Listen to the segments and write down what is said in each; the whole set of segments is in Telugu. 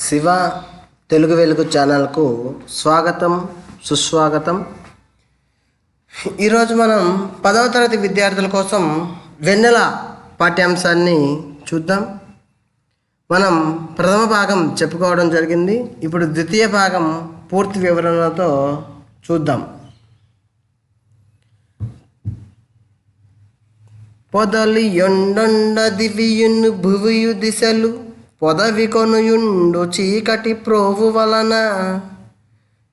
శివ తెలుగు వెలుగు ఛానల్కు స్వాగతం సుస్వాగతం. ఈరోజు మనం పదవ తరగతి విద్యార్థుల కోసం వెన్నెల పాఠ్యాంశాన్ని చూద్దాం. మనం ప్రథమ భాగం చెప్పుకోవడం జరిగింది. ఇప్పుడు ద్వితీయ భాగం పూర్తి వివరణతో చూద్దాం. పొదలి ఎండొండ దివియును భువియు దిశలు పొదవి కొనుయుండు చీకటి ప్రోవు వలన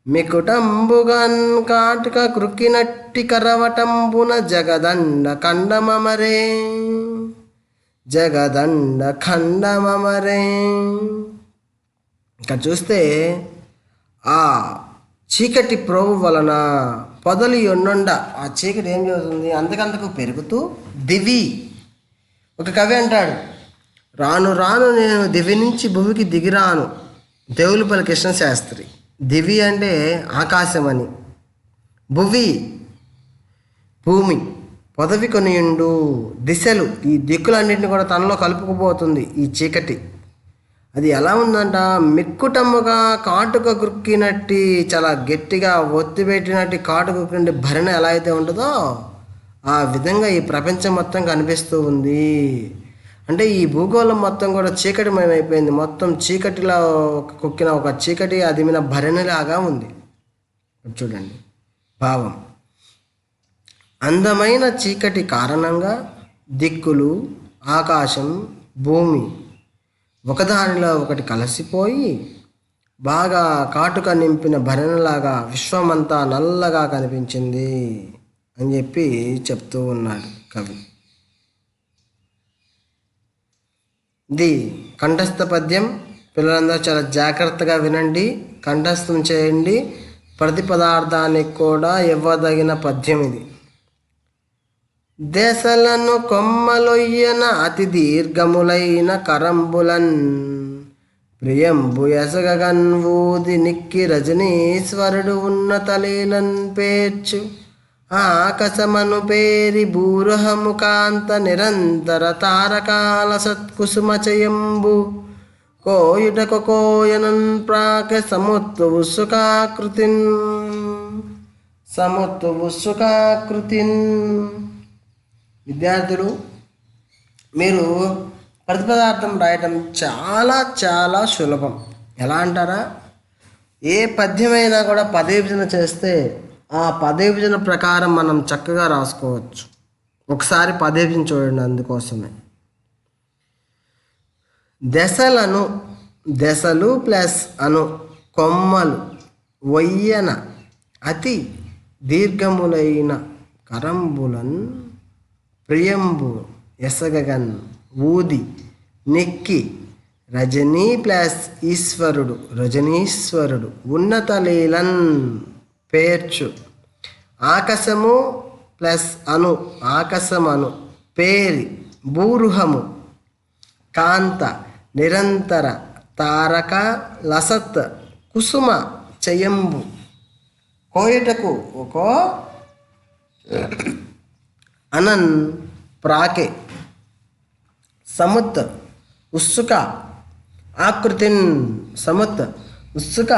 మికుటంబుగన్ కాటుక కృక్కినట్టి కరవటంబున జగదండ ఖండమమరే. జగదండ ఖండమమరే. ఇంకా చూస్తే ఆ చీకటి ప్రోవు వలన పొదలు ఎన్నుండ ఆ చీకటి ఏం చేస్తుంది? అంతకంతకు పెరుగుతూ దివి. ఒక కవి అంటాడు రాను రాను నేను దివి నుంచి భూమికి దిగిరాను దేవులపల్లి కృష్ణ శాస్త్రి. దివి అంటే ఆకాశం అని భువి భూమి. పొదవి కొనియుండు. దిశలు. ఈ దిక్కులన్నింటిని కూడా తనలో కలుపుకుపోతుంది ఈ చీకటి. అది ఎలా ఉందంట? మిక్కుటమ్ముగా కాటుక గుక్కినట్టి చాలా గట్టిగా ఒత్తిపెట్టినట్టు కాటుక గుక్కినట్టు భరణ ఎలా అయితే ఉంటుందో ఆ విధంగా ఈ ప్రపంచం మొత్తం కనిపిస్తూ ఉంది. అంటే ఈ భూగోళం మొత్తం కూడా చీకటిమయమైపోయింది మొత్తం చీకటిలో కుక్కిన ఒక చీకటి అదిమిన భరణిలాగా ఉంది. చూడండి. భావం. అందమైన చీకటి కారణంగా దిక్కులు ఆకాశం భూమి ఒకదానిలో ఒకటి కలిసిపోయి బాగా కాటుక నింపిన భరణలాగా విశ్వమంతా నల్లగా కనిపించింది అని చెప్పి చెప్తూ ఉన్నాడు కవి. ఇది కంఠస్థ పద్యం. పిల్లలందరూ చాలా జాగ్రత్తగా వినండి కంఠస్థం చేయండి. ప్రతి పదార్థానికి కూడా ఇవ్వదగిన పద్యం ఇది. దేశలను కొమ్మలొయ్యన అతి దీర్ఘములైన కరంబులన్. ప్రియంబు ఎసగగన్ నిక్కి రజనీశ్వరుడు ఉన్న తలీలన్ పేర్చు. ఆకసమను పేరి భూరహము కాంత నిరంతర తారకాల సత్కుసుమచయంబు. కోయుటకు కోయనన్ ప్రాక సముత్వ సుఖాకృతిన్. సముత్వ సుఖాకృతిన్. విద్యార్థులు మీరు ప్రతిపదార్థం రాయటం చాలా చాలా సులభం. ఎలా అంటారా? ఏ పద్యమైనా కూడా పదే విభజన చేస్తే ఆ పదే ప్రకారం మనం చక్కగా రాసుకోవచ్చు. ఒకసారి పదే చూడండి అందుకోసమే. దశలను దశలు ప్లస్ అను కొమ్మలు వయ్యన అతి దీర్ఘములైన కరంబులన్ ప్రియంబు ఎసగగన్ ఊది నెక్కి రజనీ ప్లస్ ఈశ్వరుడు రజనీశ్వరుడు ఉన్నత లీలన్. పేర్చు. ఆకాశము ప్లస్ అను. ఆకాశమను. పేరి. భూరుహము. కాంత. నిరంతర. తారక. లసత్. కుసుమ. చయంబు కోయటకు ఒక అనన్ ప్రాకే. సముత్. ఉత్సుక. ఆకృతిన్. సముత్. ఉత్సుక.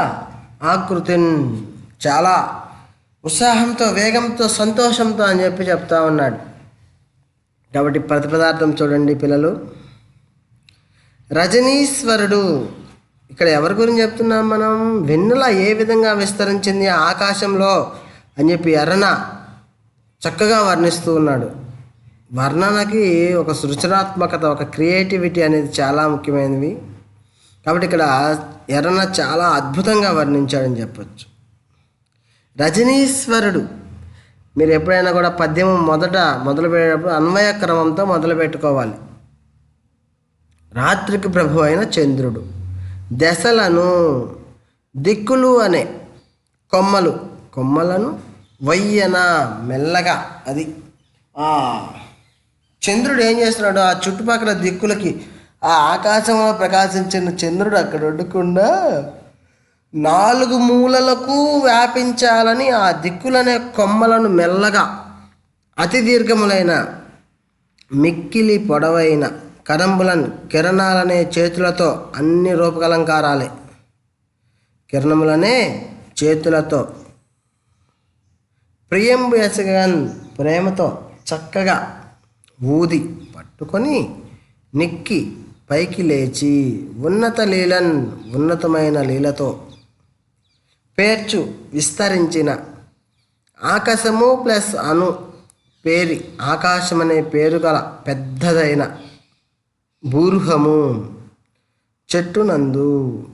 ఆకృతిన్. చాలా ఉత్సాహంతో వేగంతో సంతోషంతో అని చెప్పి చెప్తా ఉన్నాడు. కాబట్టి ప్రతి పదార్థం చూడండి పిల్లలు. రజనీశ్వరుడు ఇక్కడ ఎవరి గురించి చెప్తున్నాం మనం? వెన్నెల ఏ విధంగా విస్తరించింది ఆకాశంలో అని చెప్పి ఎర్రన చక్కగా వర్ణిస్తూ ఉన్నాడు. వర్ణనకి ఒక సృజనాత్మకత ఒక క్రియేటివిటీ అనేది చాలా ముఖ్యమైనవి. కాబట్టి ఇక్కడ ఎర్రన చాలా అద్భుతంగా వర్ణించాడని చెప్పచ్చు. రజనీశ్వరుడు. మీరు ఎప్పుడైనా కూడా పద్యం మొదట మొదలు పెట్టేటప్పుడు అన్వయ క్రమంతో మొదలు పెట్టుకోవాలి రాత్రికి ప్రభు అయిన చంద్రుడు. దశలను దిక్కులు అనే కొమ్మలు. కొమ్మలను వయ్యన మెల్లగా అది. ఆ చంద్రుడు ఏం చేస్తున్నాడు? ఆ చుట్టుపక్కల దిక్కులకి ఆ ఆకాశంలో ప్రకాశించిన చంద్రుడు అక్కడ ఉండకుండా నాలుగు మూలలకు వ్యాపించాలని ఆ దిక్కులనే కొమ్మలను మెల్లగా అతి దీర్ఘములైన మిక్కిలి పొడవైన కరంబులన్ కిరణాలనే చేతులతో అన్ని రూపకలంకారాలే. కిరణములనే చేతులతో ప్రియంబు ఎసగన్ ప్రేమతో చక్కగా ఊది పట్టుకొని నిక్కి పైకి లేచి ఉన్నత లీలన్ ఉన్నతమైన లీలతో పేర్చు విస్తరించిన ఆకాశము ప్లస్ అను పేరి ఆకాశం అనే పేరు గల పెద్దదైన బూర్హము చెట్టునందు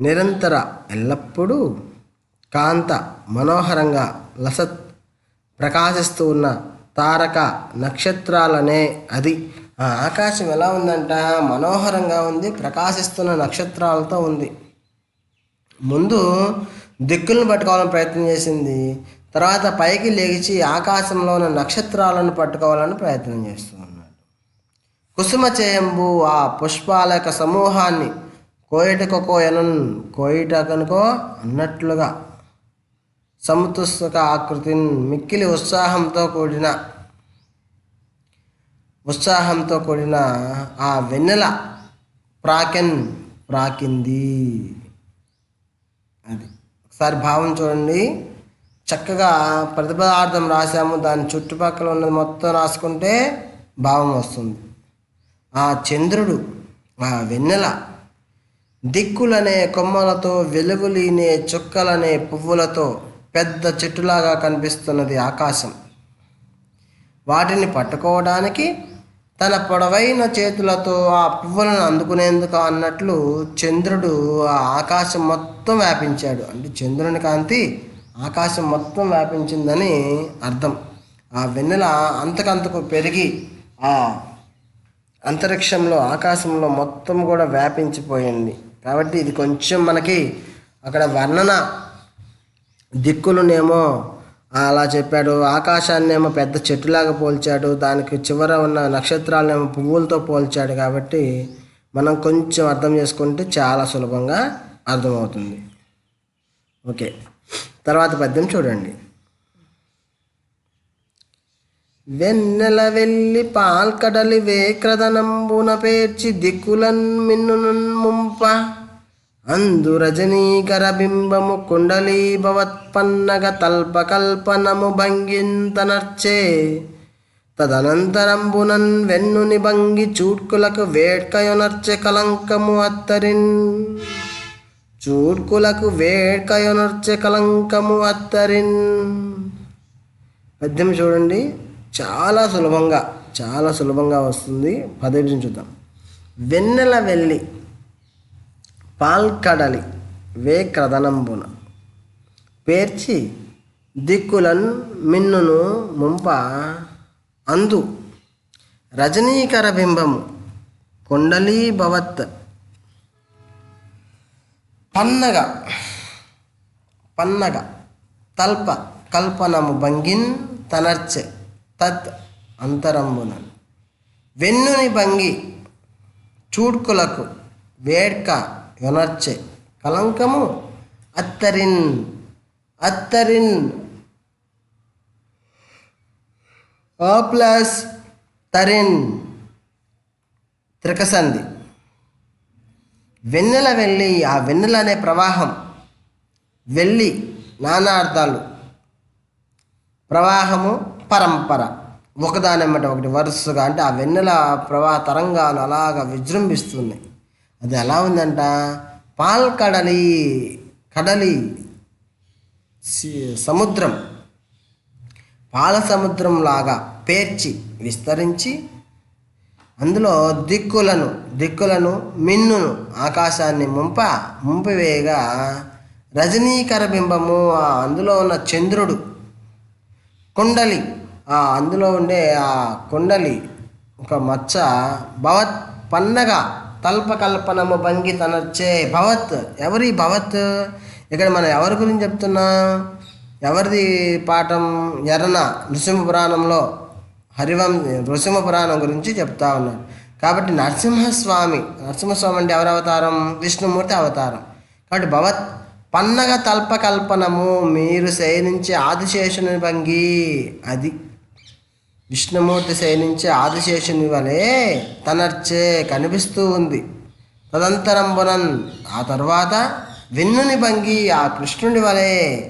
నిరంతర ఎల్లప్పుడూ కాంత మనోహరంగా లసత్ ప్రకాశిస్తూ ఉన్న తారక నక్షత్రాలనే అది. ఆ ఆకాశం ఎలా ఉందంట? మనోహరంగా ఉంది ప్రకాశిస్తున్న నక్షత్రాలతో ఉంది. ముందు దిక్కులను పట్టుకోవాలని ప్రయత్నం చేసింది. తర్వాత పైకి లేచి ఆకాశంలో ఉన్న నక్షత్రాలను పట్టుకోవాలని ప్రయత్నం చేస్తూ ఉన్నాడు కుసుమ చేయంబు ఆ పుష్పాల యొక్క సమూహాన్ని కోయిటకొకో ఎనన్ కోయిటకనుకో అన్నట్లుగా సముతుస్తక ఆకృతిని మిక్కిలి ఉత్సాహంతో కూడిన ఉత్సాహంతో కూడిన ఆ వెన్నెల ప్రాకెన్ ప్రాకింది. అది. సార్ భావం చూడండి. చక్కగా ప్రతిపదార్థం రాసాము దాని చుట్టుపక్కల ఉన్నది మొత్తం రాసుకుంటే భావం వస్తుంది. ఆ చంద్రుడు ఆ వెన్నెల దిక్కులనే కొమ్మలతో వెలుగులీనే చుక్కలనే పువ్వులతో పెద్ద చెట్టులాగా కనిపిస్తున్నది ఆకాశం. వాటిని పట్టుకోవడానికి తన పొడవైన చేతులతో ఆ పువ్వులను అందుకునేందుకు అన్నట్లు చంద్రుడు ఆ ఆకాశం మొత్తం వ్యాపించాడు. అంటే చంద్రుని కాంతి ఆకాశం మొత్తం వ్యాపించిందని అర్థం. ఆ వెన్నెల అంతకంతకు పెరిగి ఆ అంతరిక్షంలో ఆకాశంలో మొత్తం కూడా వ్యాపించిపోయింది. కాబట్టి ఇది కొంచెం మనకి అక్కడ వర్ణన దిక్కులునేమో అలా చెప్పాడు. ఆకాశాన్నేమో పెద్ద చెట్టులాగా పోల్చాడు. దానికి చివర ఉన్న నక్షత్రాలనేమో పువ్వులతో పోల్చాడు కాబట్టి మనం కొంచెం అర్థం చేసుకుంటే చాలా సులభంగా అర్థమవుతుంది. ఓకే. తర్వాత పద్యం చూడండి. వెన్నెల వెళ్ళి పాల్కడలి వేక్రదనంబున పేర్చి దిక్కులన్ మిన్నునున్ ముంప అందు రజనీకర బింబము కుండలీభవత్పన్నగ తల్పకల్పనము భంగింతనర్చే తదనంతరంబునన్ వెన్నుని భంగి చూడ్కులకు వేడ్కయునర్చె కలంకము అత్తరిన్. చూడ్కులకు వేడ్కయునర్చె కలంకము అత్తరిన్. పద్యం చూడండి. చాలా సులభంగా చాలా సులభంగా వస్తుంది. పదవి చూద్దాం. వెన్నెల వెళ్ళి పాల్కడలి వేక్రదనంబున. పేర్చి దిక్కులన్ మిన్నును ముంప అందు రజనీకర బింబము కొండలీ భవత్. పన్నగ పన్నగ తల్ప కల్పనము భంగిన్ తనర్చె తత్ అంతరంబున. వెన్నుని భంగి చూడ్కులకు వేడ్క యొనర్చె. కలంకము అత్తరిన్. అత్తరిన్. ఆ ప్లస్ తరిన్. త్రికసంధి. వెన్నెల వెళ్ళి ఆ వెన్నెల అనే ప్రవాహం. వెళ్ళి నానా అర్థాలు ప్రవాహము పరంపర. ఒకదానమ్మట ఒకటి వరుసగా అంటే ఆ వెన్నెల ప్రవాహ తరంగాలు అలాగా విజృంభిస్తున్నాయి. అది ఎలా ఉందంట? పాల్కడలి కడలి కడలి సముద్రం. పాల సముద్రం లాగా పేర్చి విస్తరించి అందులో దిక్కులను దిక్కులను మిన్నును ఆకాశాన్ని ముంప ముంపివేయగా రజనీకర బింబము ఆ అందులో ఉన్న చంద్రుడు కుండలి ఆ అందులో ఉండే ఆ కుండలి ఒక మచ్చ భవత్ పన్నగా తల్పకల్పనము భంగి తనొచ్చే భవత్. ఎవరి భవత్? ఇక్కడ మనం ఎవరి గురించి చెప్తున్నా? ఎవరిది పాఠం ఎర్రన? నృసింహ పురాణంలో హరివం నృసింహ పురాణం గురించి చెప్తా ఉన్నాడు కాబట్టి నరసింహస్వామి నరసింహస్వామి అంటే ఎవరి అవతారం? విష్ణుమూర్తి అవతారం. కాబట్టి భవత్ పన్నగ తల్పకల్పనము మీరు శయనించే ఆదిశేషుని భంగి అది. విష్ణుమూర్తి శయనించే ఆదిశేషుని వలె తనర్చే కనిపిస్తూ ఉంది. తదంతరంబునన్. ఆ తర్వాత వెన్నుని భంగి ఆ కృష్ణుడి వలె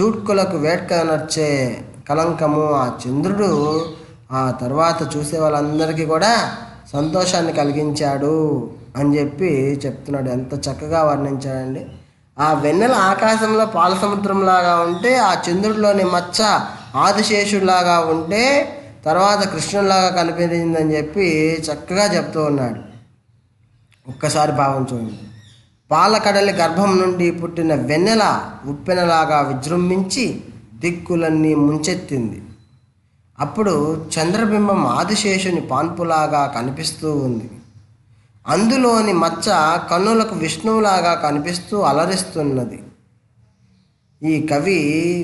చూట్కులకు వేట్కనర్చే కలంకము ఆ చంద్రుడు ఆ తర్వాత చూసే వాళ్ళందరికీ కూడా సంతోషాన్ని కలిగించాడు అని చెప్పి చెప్తున్నాడు. ఎంత చక్కగా వర్ణించాడండి. ఆ వెన్నెల ఆకాశంలో పాల సముద్రంలాగా ఉంటే ఆ చంద్రుడిలోని మచ్చ ఆదిశేషుడిలాగా ఉంటే తర్వాత కృష్ణుడిలాగా కనిపించిందని చెప్పి చక్కగా చెప్తూ ఉన్నాడు. ఒక్కసారి భావం చూడండి. పాలకడలి గర్భం నుండి పుట్టిన వెన్నెల ఉప్పెనలాగా విజృంభించి దిక్కులన్నీ ముంచెత్తింది. అప్పుడు చంద్రబింబం ఆదిశేషుని పాన్పులాగా కనిపిస్తూ ఉంది. అందులోని మచ్చ కన్నులకు విష్ణువులాగా కనిపిస్తూ అలరిస్తున్నది. ఈ కవి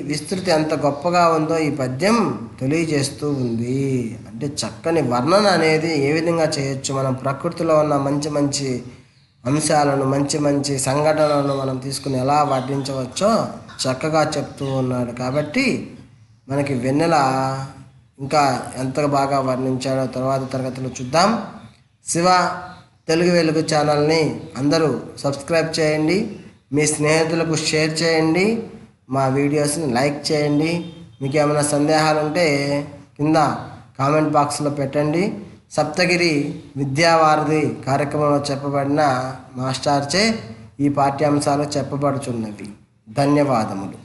విస్తృతి ఎంత గొప్పగా ఉందో ఈ పద్యం తెలియజేస్తూ ఉంది. అంటే చక్కని వర్ణన అనేది ఏ విధంగా చేయొచ్చు? మనం ప్రకృతిలో ఉన్న మంచి మంచి అంశాలను మంచి మంచి సంఘటనలను మనం తీసుకుని ఎలా వర్ణించవచ్చో చక్కగా చెప్తూ ఉన్నాడు. కాబట్టి మనకి వెన్నెల ఇంకా ఎంత బాగా వర్ణించాడో తర్వాత తరగతిలో చూద్దాం. శివ తెలుగు వెలుగు ఛానల్ని అందరూ సబ్స్క్రైబ్ చేయండి. మీ స్నేహితులకు షేర్ చేయండి. మా వీడియోస్ని లైక్ చేయండి. మీకు ఏమైనా సందేహాలు ఉంటే కింద కామెంట్ బాక్స్లో పెట్టండి. సప్తగిరి విద్యావారధి కార్యక్రమంలో చెప్పబడిన మాస్టార్చే ఈ పాఠ్యాంశాలు చెప్పబడుచున్నవి. ధన్యవాదములు.